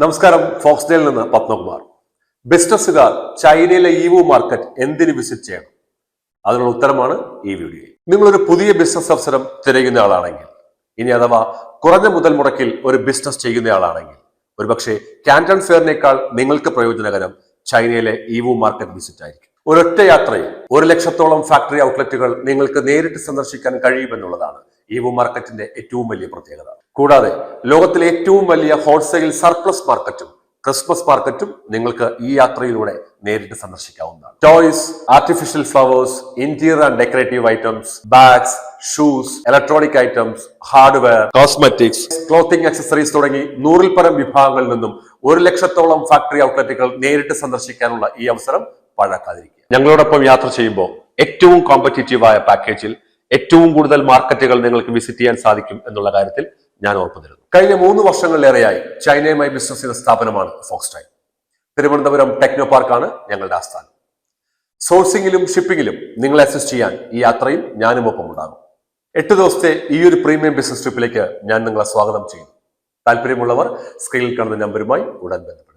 നമസ്കാരം ഫോക്സ്ഡേയിൽ നിന്ന് പത്മകുമാർ. ബിസിനസ്സുകാർ ചൈനയിലെ ഈവു മാർക്കറ്റ് എന്തിന് വിസിറ്റ് ചെയ്യണം? അതിനുള്ള ഉത്തരമാണ് ഈ വീഡിയോയിൽ. നിങ്ങളൊരു പുതിയ ബിസിനസ് അവസരം തിരയുന്ന ആളാണെങ്കിൽ ഇനി അഥവാ കുറഞ്ഞ മുതൽ മുടക്കിൽ ഒരു ബിസിനസ് ചെയ്യുന്ന ആളാണെങ്കിൽ ഒരുപക്ഷെ കാന്റൺ ഫെയറിനേക്കാൾ നിങ്ങൾക്ക് പ്രയോജനകരം ചൈനയിലെ ഈവു മാർക്കറ്റ് വിസിറ്റ് ആയിരിക്കും. ഒരൊറ്റ യാത്രയിൽ ഒരു ലക്ഷത്തോളം ഫാക്ടറി ഔട്ട്ലെറ്റുകൾ നിങ്ങൾക്ക് നേരിട്ട് സന്ദർശിക്കാൻ കഴിയുമെന്നുള്ളതാണ് ഈവു മാർക്കറ്റിന്റെ ഏറ്റവും വലിയ പ്രത്യേകത. കൂടാതെ ലോകത്തിലെ ഏറ്റവും വലിയ ഹോൾസെയിൽ സർപ്ലസ് മാർക്കറ്റും ക്രിസ്മസ് മാർക്കറ്റും നിങ്ങൾക്ക് ഈ യാത്രയിലൂടെ നേരിട്ട് സന്ദർശിക്കാവുന്നതാണ്. Toys artificial flowers interior and decorative items bags shoes electronic items hardware cosmetics clothing accessories തുടങ്ങി നൂറിൽ പരം വിഭാഗങ്ങളിൽ നിന്നും ഒരു ലക്ഷത്തോളം ഫാക്ടറി ഔട്ട്ലെറ്റുകൾ നേരിട്ട് സന്ദർശിക്കാനുള്ള ഈ അവസരം പഴക്കാതിരിക്കുക. ഞങ്ങളോടൊപ്പം യാത്ര ചെയ്യുമ്പോൾ ഏറ്റവും കോമ്പറ്റീറ്റീവായ പാക്കേജിൽ ഏറ്റവും കൂടുതൽ മാർക്കറ്റുകൾ നിങ്ങൾക്ക് വിസിറ്റ് ചെയ്യാൻ സാധിക്കും എന്നുള്ള കാര്യത്തിൽ ഞാൻ ഉറപ്പു തരുന്നു. കഴിഞ്ഞ മൂന്ന് വർഷങ്ങളിലേറെയായി ചൈനയുമായി ബിസിനസ് ചെയ്ത സ്ഥാപനമാണ് ഫോക്സ് ടൈം തിരുവനന്തപുരം ടെക്നോ പാർക്കാണ് ഞങ്ങളുടെ ആസ്ഥാനം. സോഴ്സിംഗിലും ഷിപ്പിംഗിലും നിങ്ങളെ അസിസ്റ്റ് ചെയ്യാൻ ഈ യാത്രയിൽ ഞാനും ഒപ്പം ഉണ്ടാകും. എട്ട് ദിവസത്തെ ഈ ഒരു പ്രീമിയം ബിസിനസ് ട്രിപ്പിലേക്ക് ഞാൻ നിങ്ങളെ സ്വാഗതം ചെയ്യുന്നു. താല്പര്യമുള്ളവർ സ്ക്രീനിൽ കാണുന്ന നമ്പരുമായി ഉടൻ ബന്ധപ്പെടും